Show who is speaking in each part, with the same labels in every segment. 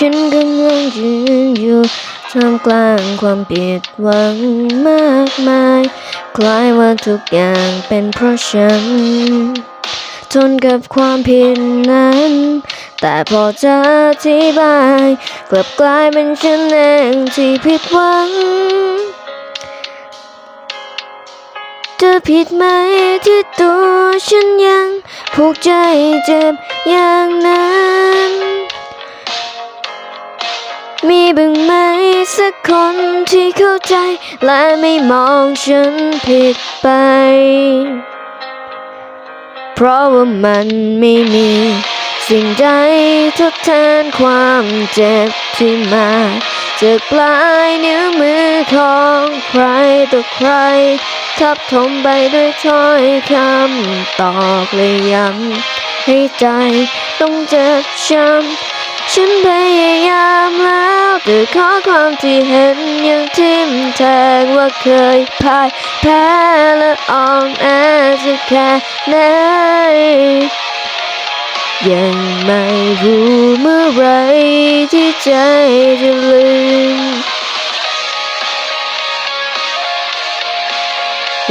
Speaker 1: ฉันกำลังยืนอยู่ท่ามกลางความผิดหวังมากมาย คล้ายว่าทุกอย่างเป็นเพราะฉัน ทนกับความผิดนั้น แต่พอจะอธิบาย กลับกลายเป็นฉันเองที่ผิดหวังจะผิดไหมที่ตัวฉันยังผูกใจเจ็บอย่างนั้น สักคนที่เข้าใจ และไม่มองฉันผิดไป เพราะว่ามันไม่มี สิ่งใดทดแทนความเจ็บที่มาจากปลายนิ้วมือของใครต่อใคร ทับถมไปด้วยถ้อยคำตอกเลยย้ำให้ใจต้องเจ็บช้ำฉันพยายามแล้ว แต่ขอความที่เห็นยังทิมแทงว่าเคยพ่ายแพ้และอ่อนแอจะแค่ไหนยังไม่รู้เมื่อไรที่ใจจะลืม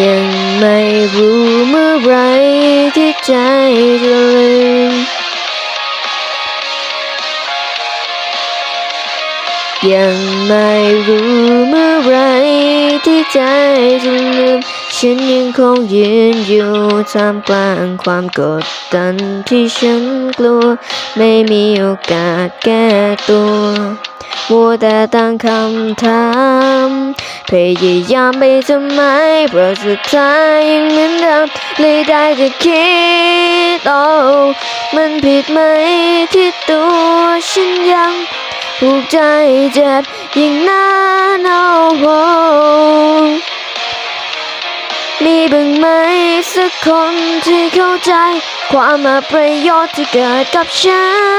Speaker 1: ยังไม่รู้เมื่อไรที่ใจจะลืม ยังไม่รู้เมื่อไรที่ใจจะลืมฉันยังคงยืนอยู่ท่ามกลางความกดดันที่ฉันกลัว ไม่มีโอกาสแก้ตัวมัวแต่ตั้งคำถามพยายามไปทำไมเพราะสุดท้ายยังเหมือนเดิมเลยได้แต่คิดโอ้มันผิดไหมที่ตัวฉันยัง ผูกใจเจ็บยิ่งนานเอาโหมีบ้างไหมสักคนที่เข้าใจ ความมาประโยชน์ที่เกิดกับฉัน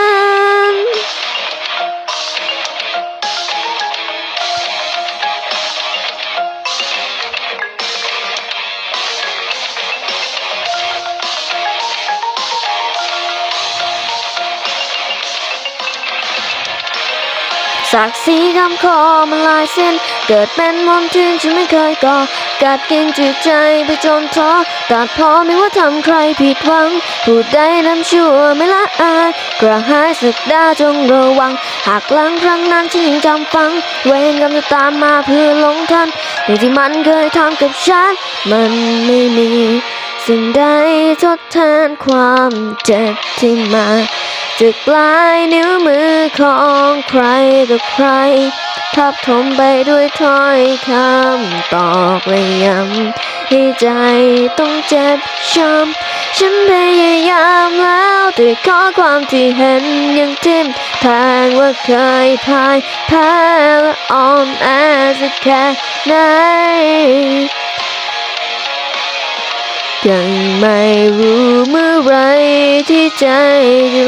Speaker 1: ศักดิ์ศรีคำคอมันลายเส้น เกิดเป็นมนทินฉันไม่เคยก่อ กัดกินจิตใจไปจนท้อตัดพอไม่ว่าทำใครผิดหวังพูดได้นั้นชั่วไม่ละอาย กระหายสักดาจงระวัง หากหลังครั้งนั้นฉันยังจำฟัง เวรกรรมจะตามมาเพื่อลงทันอย่างที่มันเคยทำกับฉัน มันไม่มี สิ่งใดทดแทนความเจ็บที่มา จากปลายนิ้วมือของใครต่อใคร ทับถมไปด้วยถ้อยคำตอกและย้ำให้ใจต้องเจ็บช้ำฉันพยายามแล้วแต่ข้อความที่เห็นยังทิ่มแทงว่าเคยพ่ายแพ้และอ่อนแอสักแค่ไหนยังไม่รู้เมื่อไรที่ใจจะ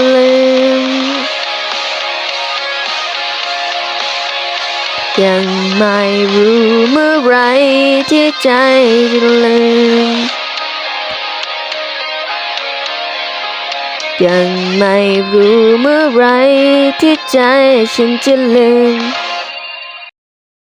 Speaker 1: ยังไม่รู้เมื่อไรที่ใจจะลืม ยังไม่รู้เมื่อไรที่ใจฉันจะลืม